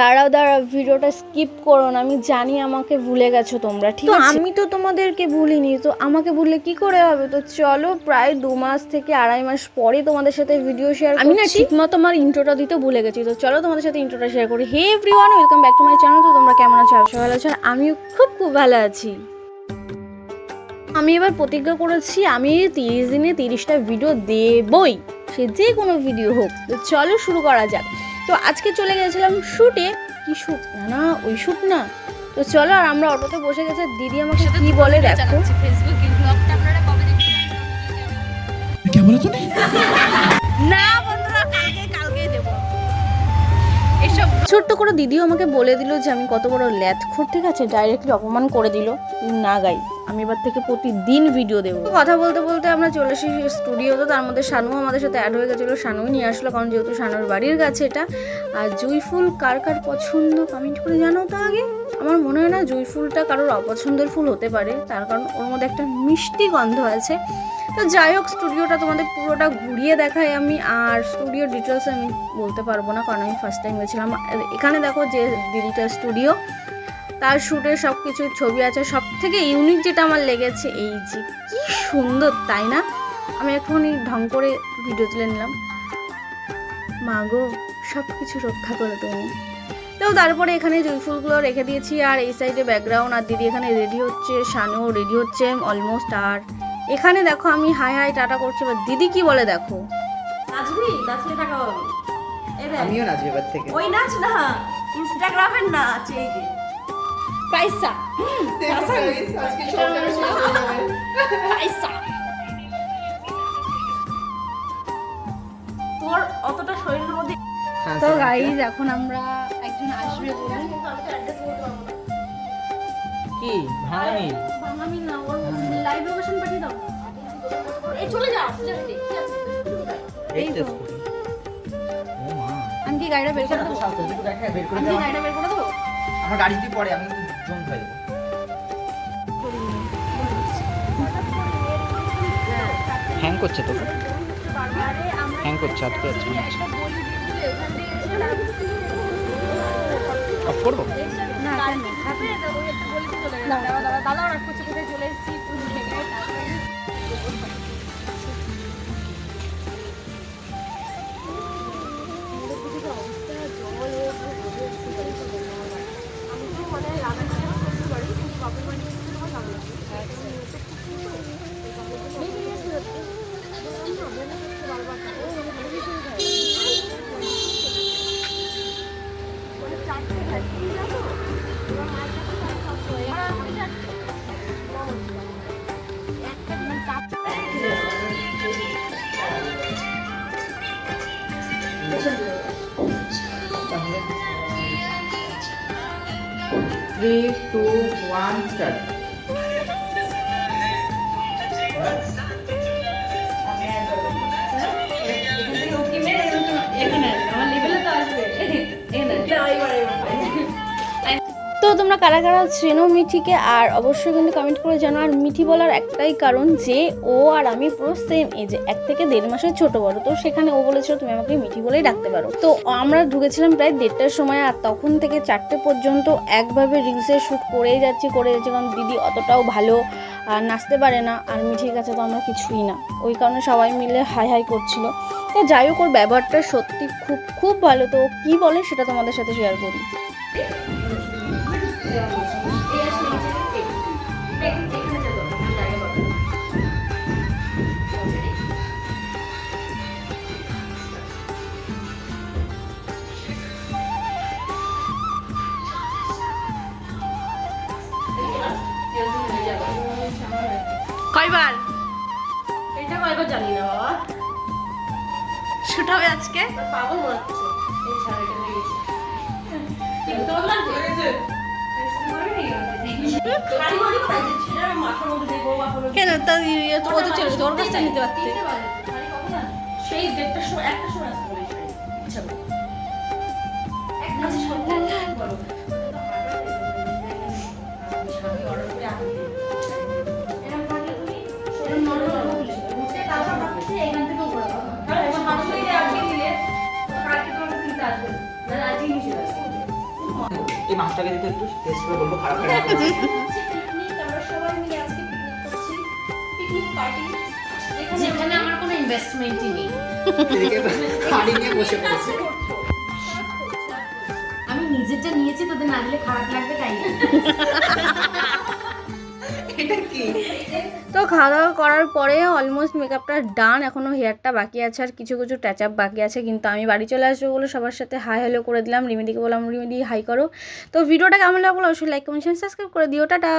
দাঁড়াও দাঁড়াও ভিডিওটা স্কিপ করো না আমি জানি আমাকে ভুলে গেছো তোমরা ঠিক আছে? আমি তো তোমাদেরকে ভুলিনি তো আমাকে ভুললে কি করে হবে? তো চলো প্রায় দু মাস থেকে আড়াই মাস পরে তোমাদের সাথে ভিডিও শেয়ার আমি না ঠিক মতো আমার ইন্ট্রোটা দিতে ভুলে গেছি তো চলো তোমাদের সাথে ইন্ট্রোটা শেয়ার করি। Hey everyone welcome back to my channel তো তোমরা কেমন আছো? সবাই ভালো আছো আমিও খুব খুব ভালো আছি। আমি এবার প্রতিজ্ঞা করেছি আমি তিরিশ দিনে তিরিশটা ভিডিও দেবই সে যে কোনো ভিডিও হোক। তো চলো শুরু করা যাক। তো আজকে চলে গেছিলাম শ্যুটে কি শ্যুট না না ওই শ্যুট না। তো চলো আর আমরা অটোতে বসে গেছে দিদি আমার সাথে কি বলে দেখো। না? বন্ধুরা কালকে ছোট্ট করে দিদিও আমাকে বলে দিল যে আমি কত বড় ল্যাথখোর ঠিক আছে? ডাইরেক্টলি অপমান করে দিল। না গাই আমি এবার থেকে প্রতিদিন ভিডিও দেবো। কথা বলতে বলতে আমরা চলে এসেছি স্টুডিও তো, তার মধ্যে শানু আমাদের সাথে অ্যাড হয়ে গেছিল। শানুই নিয়ে আসলো, কারণ যেহেতু শানুর বাড়ির কাছে এটা। আর জুই ফুল কার কার পছন্দ কমেন্ট করে জানাও তো আগে। আমার মনে হয় না জুই ফুলটা কারোর অপছন্দের ফুল হতে পারে, তার কারণ ওর মধ্যে একটা মিষ্টি গন্ধ আছে। তো যাই হোক স্টুডিওটা তোমাদের পুরোটা ঘুরিয়ে দেখাই আমি, আর স্টুডিও ডিটেলস আমি বলতে পারব না, কারণ আমি ফার্স্ট টাইম গেছিলাম। এখানে দেখো যে দিদিটার স্টুডিও তার শ্যুটের সব কিছুর ছবি আছে সব থেকে ইউনিক যেটা আমার লেগেছে এই যে কি সুন্দর তাই না? আমি একটুখানি ঢং করে ভিডিও তুলে নিলাম। মা গো সব কিছু রক্ষা করো তুমি। তো তারপরে এখানে জুইফুলগুলো রেখে দিয়েছি আর এই সাইডে ব্যাকগ্রাউন্ড আর দিদি এখানে রেডি হচ্ছে শানুও রেডি হচ্ছে অলমোস্ট আর এখানে দেখো আমি হাই হাই টাটা করছি এবার দিদি কি বলে দেখো। নাচবি নাচলে টাকা পাবি। এই দেখ, আমিও নাচবো এবার থেকে। ওই নাচ না ইনস্টাগ্রামের নাচ এই যে। পয়সা পয়সা তোর অতটা শরীরের মধ্যে হ্যাঁ, তো গাইজ এখন আমরা একজন আসবে বলে। কি? ভাঙানি বাঙালি না ওর লাইভ লোকেশন পাঠিয়ে দাও। এই চলে যা সোজা হেঁটে, এই তো। আমি কি গাড়িটা বের করে দেবো? সাথে দুটো দেখা বের করে আমি দাও গাড়িটা বের করে দেবো? আমার গাড়ি দিয়ে পড়ে আমি কিন্তু জং হয়ে হ্যাং করছে তো হ্যাং করছে আটকে যাচ্ছে মনে হচ্ছে অফ করব না দাদা দাদা ওরা কোথায় কোথায় চলে এসেছি three, two, one, start. তো তোমরা কারা কারা চেনো মিঠিকে? আর অবশ্যই কিন্তু কমেন্ট করে জানো। আর মিঠি বলার একটাই কারণ যে ও আর আমি পুরো সেম এজে এক থেকে দেড় মাসের ছোট বড়। তো সেখানে ও বলেছিল তুমি আমাকে মিঠি বলেই ডাকতে পারো। তো আমরা ঢুকেছিলাম প্রায় দেড়টার সময় আর তখন থেকে চারটে পর্যন্ত একভাবে রিলসের শ্যুট করেই যাচ্ছি করে যাচ্ছি। কারণ দিদি অতটাও ভালো আহ, নাচতে পারে না আর মিঠির কাছে তো আমরা কিছুই না। ওই কারণে সবাই মিলে হাই হাই করছিল। তো যাই হোক ওর ব্যবহারটা সত্যি খুব খুব ভালো। তো কী বলে সেটা তোমাদের সাথে শেয়ার করি। কয়বার? এটা কয়বার জানি না বাবা। শুট হবে আজকে? পাগল মনে হচ্ছে। এই লেগেছে কিন্তু তোর লাগছে কেন তা ইয়ে তো ও তো ছিল তোর কাছ থেকে নিতে পারতে? সেই দেড়টার সময় একটা সময় আসতে। আচ্ছা। এই মাছটাকে দিতে একটু টেস্ট করে বলব খারাপ যেখানে আমার কোনো ইনভেস্টমেন্টই নেই। বসে পড়েছে। আমি নিজেরটা নিয়েছি তোদের না দিলে খারাপ লাগবে তাই তো খাওয়া দাওয়া করার পরে অলমোস্ট মেকআপটা ডান এখনও হেয়ারটা বাকি আছে আর কিছু কিছু টাচ আপ বাকি আছে কিন্তু আমি বাড়ি চলে আসব বলে সবার সাথে হাই হ্যালো করে দিলাম। রিমিদিকে বললাম রিমিদি হাই করো। তো ভিডিওটা কেমন লাগল? অবশ্যই লাইক কমেন্ট সাবস্ক্রাইব করে দিও। টাটা!